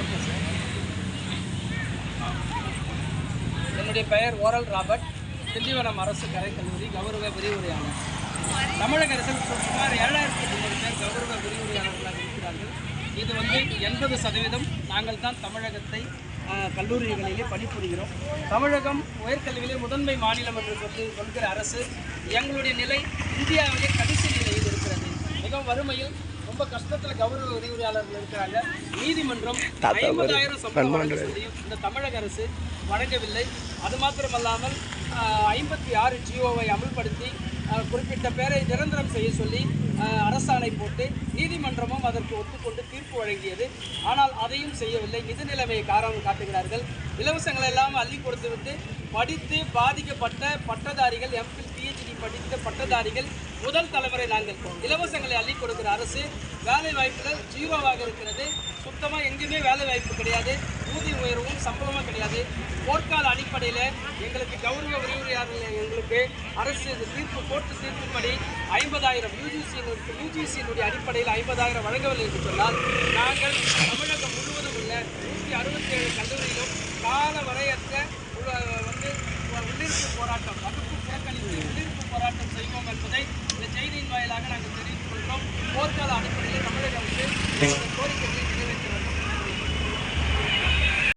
Okay sir என்னுடைய பெயர் oral Robert. Tindivanam அரசு கலைக்கல்லூரி கௌரவ விரிவுரையாளர். தமிழக அரசில் சுமார் ஏழாயிரத்தி முந்நூறு பேர் கௌரவ விரிவுரையாளர்களாக இருக்கிறார்கள். இது வந்து எண்பது சதவீதம். நாங்கள் தான் தமிழகத்தை கல்லூரிகளிலே பணிபுரிகிறோம். தமிழகம் உயர்கல்வியிலே முதன்மை மாநிலம் என்று சொல்லி சொல்கிற அரசு எங்களுடைய நிலை இந்தியாவிலே கடைசி நிலையில் இருக்கிறது. மிகவும் வறுமையில் ரொம்ப கஷ்டத்தில் கௌரவ விரிவுரையாளர்கள் இருக்கிறாங்க. நீதிமன்றம் ஐம்பதாயிரம் சம்பளம் இந்த தமிழக அரசு வழங்கவில்லை. அது மாத்திரமல்லாமல் ஐம்பத்தி ஆறு ஜியோவை அமல்படுத்தி குறிப்பிட்ட பேரை நிரந்தரம் செய்ய சொல்லி அரசாணை போட்டு நீதிமன்றமும் அதற்கு ஒத்துக்கொண்டு தீர்ப்பு வழங்கியது. ஆனால் அதையும் செய்யவில்லை. நிதி நிலைமையை காரணம் காட்டுகிறார்கள். இலவசங்களை எல்லாம் அள்ளி கொடுத்துவிட்டு படித்து பாதிக்கப்பட்ட பட்டதாரிகள் எம்பில் படித்த பட்டதாரிகள் முதல் தலைமுறை நாங்கள் இலவசங்களை அள்ளி கொடுக்கிற அரசு வேலை வாய்ப்புகள் ஜீரோவாக இருக்கிறது. சுத்தமாக எங்கேயுமே வேலை வாய்ப்பு கிடையாது. ஊதிய உயர்வும் சம்பளமும் கிடையாது. போர்க்கால அடிப்படையில் எங்களுக்கு கௌரவ விரிவுரையாளர்கள் எங்களுக்கு அரசு இது தீர்ப்பு கோர்ட்டு தீர்ப்புப்படி ஐம்பதாயிரம் யூஜிசியினுடைய யூஜிசியினுடைய அடிப்படையில் ஐம்பதாயிரம் வழங்கவில்லை என்று சொன்னால் நாங்கள் தமிழகம் முழுவதும் உள்ள நூற்றி அறுபத்தி ஏழு கல்லூரியிலும் கால வரையற்ற வந்து உள்ளிருப்பு போராட்டம் வகுப்பு போராட்டம் செய்வோம் என்பதை இந்த செய்தியின் வாயிலாக நாங்கள் தெரிவித்துக் கொள்கிறோம். போர்க்கால அடிப்படையில் தமிழக அரசு